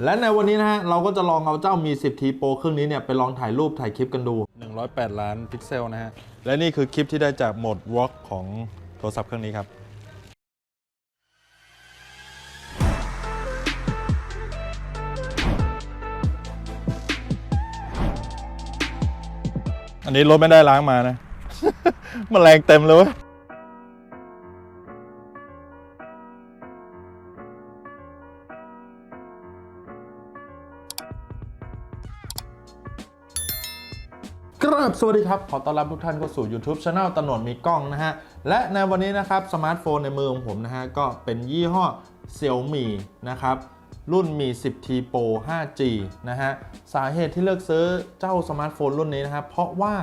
และในวันนี้นะฮะเราก็จะลองเอาเจ้ามี 10 T Pro เครื่องนี้เนี่ยไปลองถ่ายรูปถ่ายคลิปกันดู 108 ล้านพิกเซลนะฮะ และนี่คือคลิปที่ได้จากโหมด Walk ของโทรศัพท์เครื่องนี้ครับอันนี้รถไม่ได้ล้างมานะ มันแรงเต็มเลย เว้ยกราบสวัสดีครับ ขอต้อนรับทุกท่านเข้าสู่ YouTube Channel ตนดมีกล้องนะฮะ และในวันนี้นะครับสมาร์ทโฟนในมือของผมนะฮะ ก็เป็นยี่ห้อ Xiaomi นะครับ รุ่นมี 10T Pro 5G นะฮะ สาเหตุที่เลือกซื้อเจ้าสมาร์ทโฟนรุ่นนี้นะครับ เพราะว่า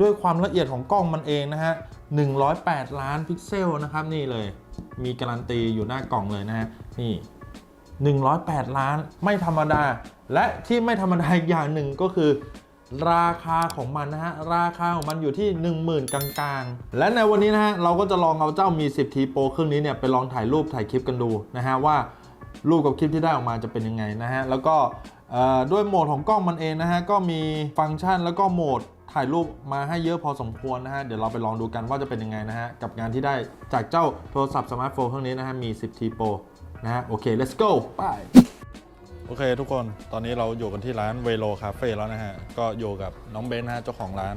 ด้วยความละเอียดของกล้องมันเองนะฮะ 108 ล้านพิกเซลนะครับนี่เลย มีการันตีอยู่หน้ากล่องเลยนะฮะ นี่ 108 ล้านไม่ธรรมดา และที่ไม่ธรรมดาอีกอย่างหนึ่งก็คือ ราคาของมันนะฮะ ราคาของมันอยู่ที่ 10,000 กลางๆ และในวันนี้นะฮะ เราก็จะลองเอาเจ้ามี 10T Pro เครื่องนี้เนี่ย ไปลองถ่ายรูปถ่ายคลิปกันดูนะฮะ ว่ารูปกับคลิปที่ได้ออกมาจะเป็นยังไงนะฮะ แล้วก็ด้วยโหมดของกล้องมันเองนะฮะ ก็มีฟังก์ชันแล้วก็โหมดถ่ายรูปมาให้เยอะพอสมควรนะฮะ เดี๋ยวเราไปลองดูกันว่าจะเป็นยังไงนะฮะ กับงานที่ได้จากเจ้าโทรศัพท์สมาร์ทโฟนเครื่องนี้นะฮะ มี 10T Pro นะฮะ โอเค let's go ไป โอเคทุกคนตอนนี้เราอยู่กันที่ร้านเวโ o คาเฟ่แล้วนะฮะ ก็อยู่กับน้องเบนซ์นะฮะเจ้าของร้าน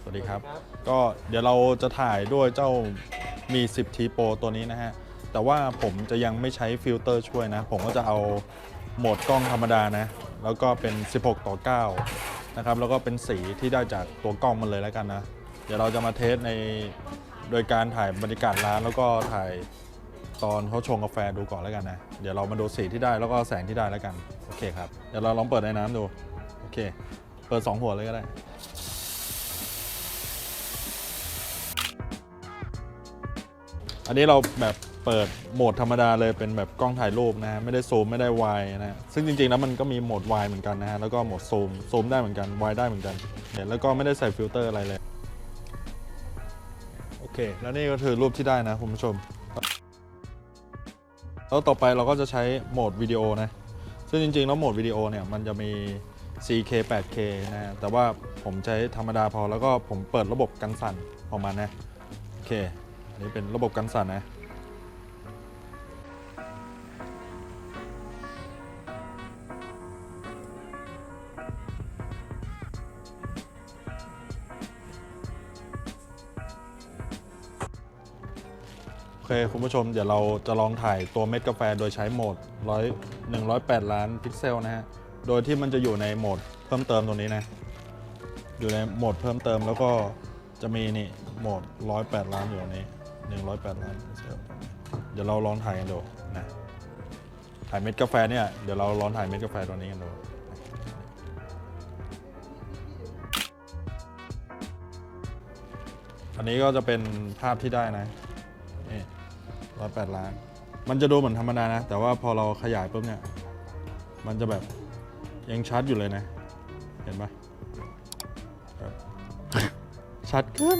สวัสดีครับ ก็เดี๋ยวเราจะถ่ายด้วยเจ้ามี 10 T Pro ตัวนี้นะฮะ แต่ว่าผมจะยังไม่ใช้ฟิลเตอร์ช่วยนะ ผมก็จะเอาโหมดกล้องธรรมดานะ แล้วก็เป็น 16 ต่อ 9 นะครับ แล้วก็เป็นสีที่ได้จากตัวกล้องมันเลยแล้วกันนะ เดี๋ยวเราจะมาเทสในโดยการถ่ายบรรยากาศร้านแล้วก็ถ่าย ตอนเขาชงกาแฟดูก่อนแล้วกันนะ เดี๋ยวเรามาดูสีที่ได้แล้วก็แสงที่ได้แล้วกัน โอเคครับ เดี๋ยวเราลองเปิดในน้ำดู โอเค เปิด 2 หัวเลยก็ได้ อันนี้เราแบบเปิดโหมดธรรมดาเลยเป็นแบบกล้องถ่ายรูปนะฮะไม่ได้ซูมไม่ได้วายนะฮะซึ่งจริงๆแล้วมันก็มีโหมดวายเหมือนกันนะฮะแล้วก็โหมดซูมซูมได้เหมือนกันวายได้เหมือนกันเนี่ยแล้วก็ไม่ได้ใส่ฟิลเตอร์อะไรเลยโอเค แล้วนี่ก็คือรูปที่ได้นะคุณผู้ชม แล้วต่อไปเราก็จะใช้โหมดวิดีโอนะ ซึ่งจริงๆ แล้วโหมดวิดีโอเนี่ยมันจะมี 4K 8K นะ แต่ว่าผมใช้ธรรมดาพอแล้วก็ผมเปิดระบบกันสั่นออกมานะ โอเค อันนี้เป็นระบบกันสั่นนะ เคคุณผู้ชมเดี๋ยวเราจะลองถ่ายตัวเม็ดกาแฟโดยใช้โหมด100 108 ล้านพิกเซลนะฮะ โดยที่มันจะอยู่ในโหมดเพิ่มเติมตรงนี้นะ อยู่ในโหมดเพิ่มเติมแล้วก็จะมีนี่โหมด 108 ล้านอยู่ตรงนี้ 108 ล้านพิกเซลเดี๋ยวเราลองถ่ายกันดูนะถ่ายเม็ดกาแฟเนี่ยเดี๋ยวเราลองถ่ายเม็ดกาแฟตัวนี้กันดูอันนี้ก็จะเป็นภาพที่ได้นะ ร้อยแปดล้าน มันจะดูเหมือนธรรมดานะ แต่ว่าพอเราขยายปุ๊บเนี่ย มันจะแบบยังชัดอยู่เลยนะ เห็นปะแบบชัดขึ้น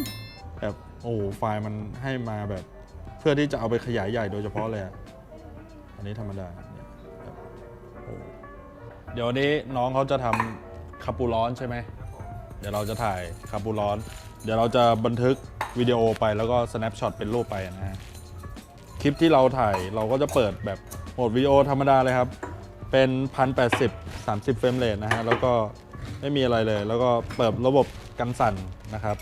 แบบโอ้โหไฟล์มันให้มาแบบ เพื่อที่จะเอาไปขยายใหญ่โดยเฉพาะเลยอะอันนี้ธรรมดาเนี่ยแบบโอ้เดี๋ยววันนี้น้องเขาจะทำคาปูร้อนใช่ไหม เดี๋ยวเราจะถ่ายคาปูร้อน เดี๋ยวเราจะบันทึกวิดีโอไปแล้วก็ snapshot เป็นรูปไปนะฮะ คลิปที่เราถ่ายเราก็จะเปิดแบบโหมดวิดีโอธรรมดาเลยครับ เป็น 1080 30 เฟรมเรทนะฮะ แล้วก็ไม่มีอะไรเลย แล้วก็เปิดระบบกันสั่นนะครับ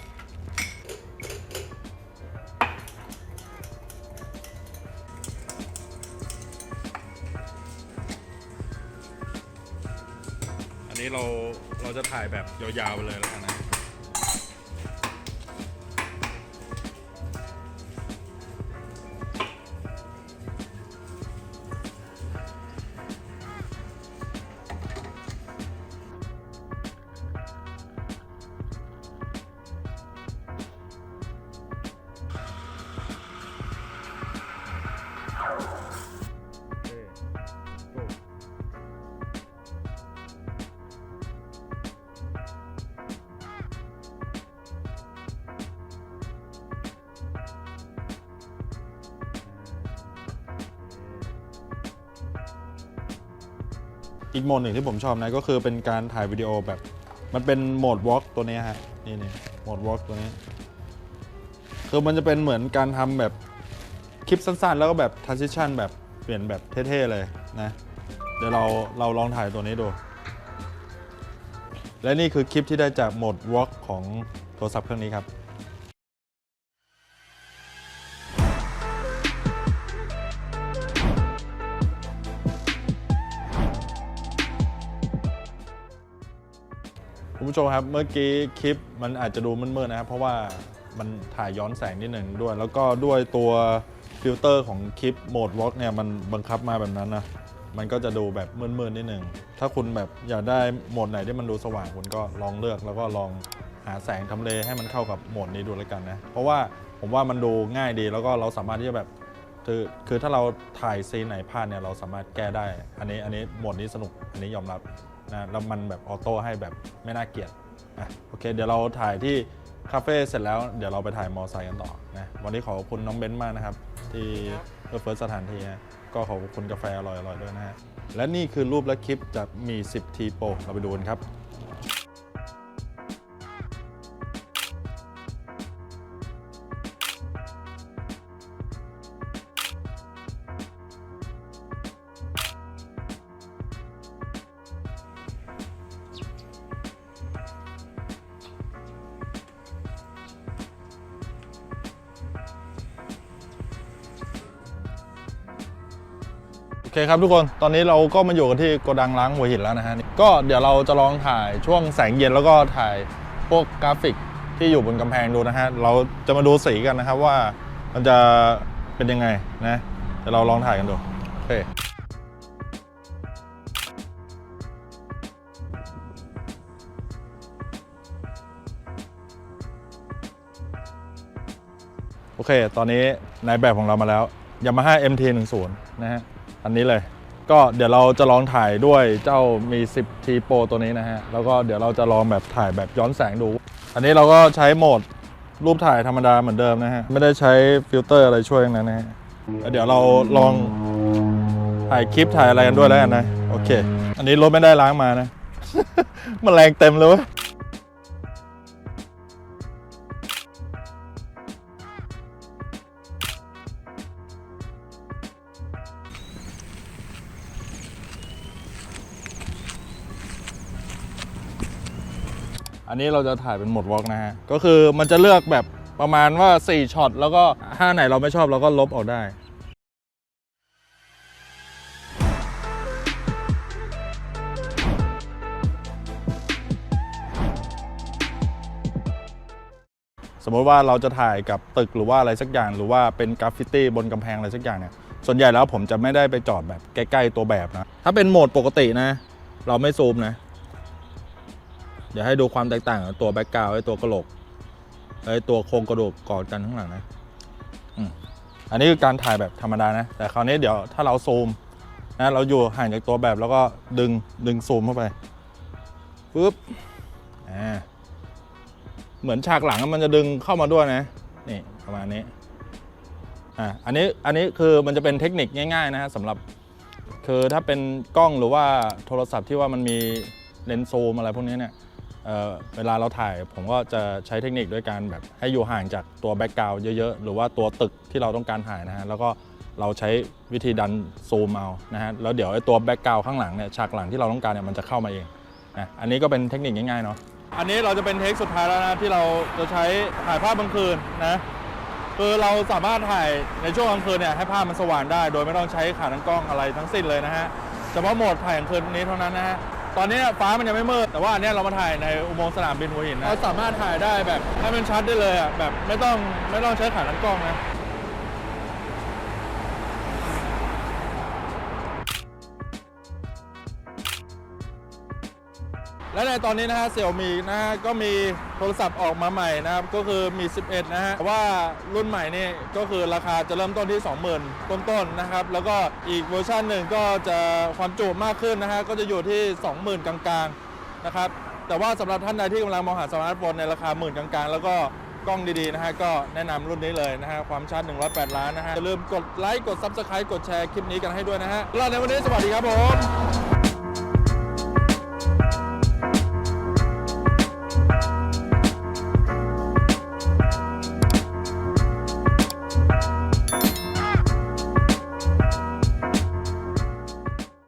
อันนี้เราเราจะถ่ายแบบยาวๆไปเลยแล้วกันนะ อีกโหมดหนึ่งที่ผมชอบนะก็คือเป็นการถ่ายวิดีโอแบบ มันเป็นโหมดวอล์กตัวนี้ฮะนี่นี่โหมดวอล์กตัวนี้คือมันจะเป็นเหมือนการทำแบบคลิปสั้นๆ แล้วก็แบบ transition แบบเปลี่ยนแบบเท่ๆเลยนะเดี๋ยวเราเราลองถ่ายตัวนี้ดู และนี่คือคลิปที่ได้จากโหมดวอล์กของโทรศัพท์เครื่องนี้ครับ คุณผู้ชมครับเมื่อกี้คลิปมันอาจจะดูมืดๆนะครับ เพราะว่ามันถ่ายย้อนแสงนิดหนึ่งด้วย แล้วก็ด้วยตัวฟิลเตอร์ของคลิปโหมดวอล์กเนี่ยมันบังคับมาแบบนั้นนะมันก็จะดูแบบมืดๆนิดหนึ่งถ้าคุณแบบอยากได้โหมดไหนที่มันดูสว่างคุณก็ลองเลือกแล้วก็ลองหาแสงทำเลให้มันเข้ากับโหมดนี้ดูแล้วกันนะเพราะว่าผมว่ามันดูง่ายดีแล้วก็เราสามารถที่จะแบบคือคือถ้าเราถ่ายซีนไหนพลาดเนี่ยเราสามารถแก้ได้ อันนี้อันนี้โหมดนี้สนุกอันนี้ยอมรับ นะแล้วมันแบบออโต้ให้แบบไม่น่าเกลียดอะโอเค เดี๋ยวเราถ่ายที่คาเฟ่เสร็จแล้วเดี๋ยวเราไปถ่ายมอไซค์กันต่อนะวันนี้ขอบคุณน้องเบนซ์มากนะครับ ที่เพื่อเฟิร์สสถานที่นะก็ขอบคุณกาแฟอร่อยๆด้วยนะฮะและนี่คือรูปและคลิปจากมี 10 ทีโปรเราไปดูกันครับ คครับทุกคนตอนนี้เราก็มาอยู่กันที่โกดังล้างหัวหินแล้วนะฮะก็เดี๋ยวเราจะลองถ่ายช่วงแสงเย็นแล้วก็ถ่ายพวกกราฟิกที่อยู่บนกำแพงดูนะฮะเราจะมาดูสีกันนะครับว่ามันจะเป็นยังไงนะเดี๋ยวเราลองถ่ายกันดูโอเคโอเค ตอนนี้นายแบบของเรามาแล้ว Yamaha MT 1 0นะฮะ อันนี้เลย ก็เดี๋ยวเราจะลองถ่ายด้วยเจ้ามี 10 T Pro ตัวนี้นะฮะ แล้วก็เดี๋ยวเราจะลองแบบถ่ายแบบย้อนแสงดู อันนี้เราก็ใช้โหมดรูปถ่ายธรรมดาเหมือนเดิมนะฮะ ไม่ได้ใช้ฟิลเตอร์อะไรช่วยทั้งนั้นนะฮะเดี๋ยวเราลองถ่ายคลิปถ่ายอะไรกันด้วยแล้วกันนะ โอเค อันนี้รถไม่ได้ล้างมานะ มันแรงเต็มเลย อันนี้เราจะถ่ายเป็นโหมดวอล์กนะฮะ ก็คือมันจะเลือกแบบประมาณว่า 4ช็อตแล้วก็ถ้าไหนเราไม่ชอบเราก็ลบออกได้สมมติว่าเราจะถ่ายกับตึกหรือว่าอะไรสักอย่าง หรือว่าเป็นกราฟฟิตี้บนกำแพงอะไรสักอย่างเนี่ยส่วนใหญ่แล้วผมจะไม่ได้ไปจอดแบบใกล้ ๆ ตัวแบบนะ ถ้าเป็นโหมดปกตินะ เราไม่ซูมนะ ดี๋ยวให้ดูความแตกต่างของตัวแบ็กกราวไอ้ตัวกระโหลกไอ้ตัวโครงกระดูกกอดกันข้างหลังนะอันนี้คือการถ่ายแบบธรรมดานะ แต่คราวนี้เดี๋ยวถ้าเราซูมนะเราอยู่ห่างจากตัวแบบแล้วก็ดึงดึงซูมเข้าไปปึ๊บอ่าเหมือนฉากหลังมันจะดึงเข้ามาด้วยนะนี่ประมาณนี้อ่าอันนี้อันนี้คือมันจะเป็นเทคนิคง่ายๆนะฮะสำหรับ คือถ้าเป็นกล้องหรือว่าโทรศัพท์ที่ว่ามันมีเลนส์ซูมอะไรพวกนี้เนี่ย เเวลาเราถ่ายผมก็จะใช้เทคนิคด้วยการแบบให้อยู่ห่างจากตัวแบ็กกราวด์เยอะๆ หรือว่าตัวตึกที่เราต้องการถ่ายนะฮะแล้วก็เราใช้วิธีดันซูมเอานะฮะแล้วเดี๋ยวไอ้ตัวแบ็กกราวด์ข้างหลังเนี่ยฉากหลังที่เราต้องการเนี่ยมันจะเข้ามาเองนะอันนี้ก็เป็นเทคนิคง่ายๆเนาะอันนี้เราจะเป็นเทคสุดท้ายแล้วนะที่เราจะใช้ถ่ายภาพกลางคืนนะคือเราสามารถถ่ายในช่วงกลางคืนเนี่ยให้ภาพมันสว่างได้ โดยไม่ต้องใช้ขาตั้งกล้องอะไรทั้งสิ้นเลยนะฮะเฉพาะโหมดถ่ายกลางคืนนี้เท่านั้นนะฮะ ตอนนี้ฟ้ามันยังไม่มืดแต่ว่าอันเนี้ยเรามาถ่ายในอุโมงค์สนามบินหัวหินนะเราสามารถถ่ายได้แบบให้มันชัดได้เลยอะแบบไม่ต้องไม่ต้องใช้ขาตั้งกล้องนะ และในตอนนี้นะฮะเสี่ยวมีนะฮะก็มีโทรศัพท์ออกมาใหม่นะครับก็คือมี 11 นะฮะแต่ว่ารุ่นใหม่นี่ก็คือราคาจะเริ่มต้นที่ 20,000 ต้นๆนะครับแล้วก็อีกเวอร์ชันหนึ่งก็จะความจุมากขึ้นนะฮะก็จะอยู่ที่ 20,000 กลางๆนะครับแต่ว่าสำหรับท่านใดที่กำลังมองหาสมาร์ทโฟนในราคาหมื่นกลางๆ แล้วก็กล้องดีๆนะฮะก็แนะนำรุ่นนี้เลยนะฮะความชัด108 ล้านนะฮะอย่าลืมกดไลค์กด Subscribe กดแชร์คลิปนี้กันให้ด้วยนะฮะแล้วในวันนี้สวัสดีครับผม